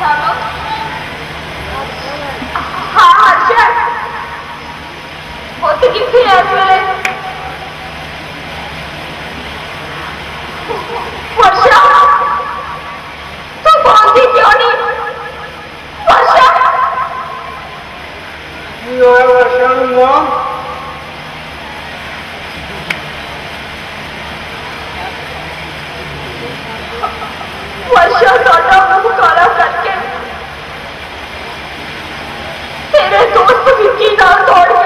hello हाँ हर्षद होती किसी एंबुलेंस वर्षा तू बोलती क्यों नहीं वर्षा यो वर्षा नो वर्षा लौटा কি না ধরে